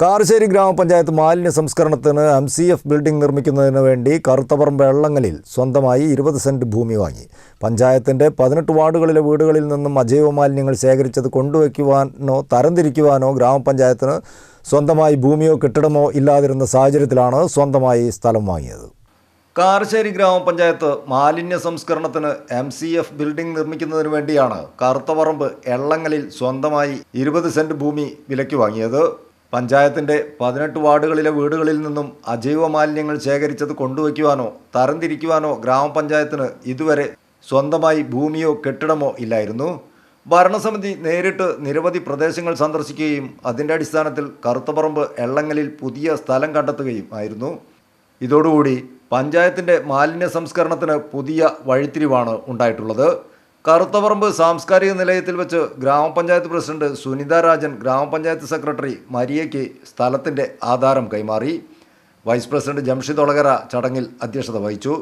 കാർശ്ശേരി ഗ്രാമപഞ്ചായത്ത് മാലിന്യ സംസ്കരണത്തിന് എം സി എഫ് ബിൽഡിംഗ് നിർമ്മിക്കുന്നതിന് വേണ്ടി കറുത്തപറമ്പ് എള്ളങ്ങലിൽ സ്വന്തമായി ഇരുപത് സെന്റ് ഭൂമി വാങ്ങി. പഞ്ചായത്തിന്റെ പതിനെട്ട് വാർഡുകളിലെ വീടുകളിൽ നിന്നും അജൈവ മാലിന്യങ്ങൾ ശേഖരിച്ചത് കൊണ്ടുവയ്ക്കുവാനോ തരംതിരിക്കുവാനോ ഗ്രാമപഞ്ചായത്തിന് സ്വന്തമായി ഭൂമിയോ കെട്ടിടമോ ഇല്ലാതിരുന്ന സാഹചര്യത്തിലാണ് സ്വന്തമായി സ്ഥലം വാങ്ങിയത്. കാർശ്ശേരി ഗ്രാമപഞ്ചായത്ത് മാലിന്യ സംസ്കരണത്തിന് എം സി എഫ് ബിൽഡിംഗ് നിർമ്മിക്കുന്നതിന് വേണ്ടിയാണ് കറുത്തപറമ്പ് എള്ളങ്ങലിൽ സ്വന്തമായി ഇരുപത് സെന്റ് ഭൂമി വിലയ്ക്ക് വാങ്ങിയത്. പഞ്ചായത്തിന്റെ പതിനെട്ട് വാർഡുകളിലെ വീടുകളിൽ നിന്നും അജൈവ മാലിന്യങ്ങൾ ശേഖരിച്ചത് കൊണ്ടുവയ്ക്കുവാനോ തരംതിരിക്കുവാനോ ഗ്രാമപഞ്ചായത്തിന് ഇതുവരെ സ്വന്തമായി ഭൂമിയോ കെട്ടിടമോ ഇല്ലായിരുന്നു. ഭരണസമിതി നേരിട്ട് നിരവധി പ്രദേശങ്ങൾ സന്ദർശിക്കുകയും അതിന്റെ അടിസ്ഥാനത്തിൽ കറുത്തപറമ്പ് എള്ളങ്ങലിൽ പുതിയ സ്ഥലം കണ്ടെത്തുകയും ആയിരുന്നു. ഇതോടുകൂടി പഞ്ചായത്തിന്റെ മാലിന്യ സംസ്കരണത്തിന് പുതിയ വഴിത്തിരിവാണ് ഉണ്ടായിട്ടുള്ളത്. കറുത്തപറമ്പ് സാംസ്കാരിക നിലയത്തിൽ വെച്ച് ഗ്രാമപഞ്ചായത്ത് പ്രസിഡന്റ് സുനിത രാജൻ ഗ്രാമപഞ്ചായത്ത് സെക്രട്ടറി മരിയയ്ക്ക് സ്ഥലത്തിന്റെ ആധാരം കൈമാറി. വൈസ് പ്രസിഡന്റ് ജംഷിദ് ഒളകര ചടങ്ങിൽ അധ്യക്ഷത വഹിച്ചു.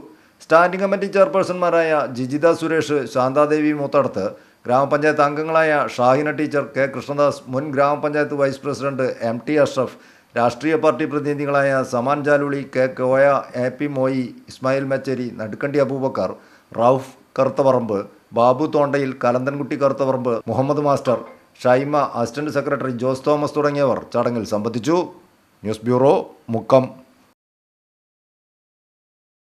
സ്റ്റാൻഡിംഗ് കമ്മിറ്റി ചെയർപേഴ്സൺമാരായ ജിജിത സുരേഷ് ശാന്താദേവി മൂത്തടത്ത് ഗ്രാമപഞ്ചായത്ത് അംഗങ്ങളായ ഷാഹിന ടീച്ചർ കെ കൃഷ്ണദാസ് മുൻ ഗ്രാമപഞ്ചായത്ത് vice president M T Ashraf രാഷ്ട്രീയ പാർട്ടി പ്രതിനിധികളായ Saman Jaluli K Koya A P Moyi Ismail Mecheri Nadukkandi Aboobacker Rauf Karuthaparamba Babu Thondayil Kalanthankutty Karuthaparamba Muhammad master Shaima assistant secretary Jose Thomas തുടങ്ങിയവർ ചടങ്ങിൽ സംബന്ധിച്ചു. News bureau Mukkam.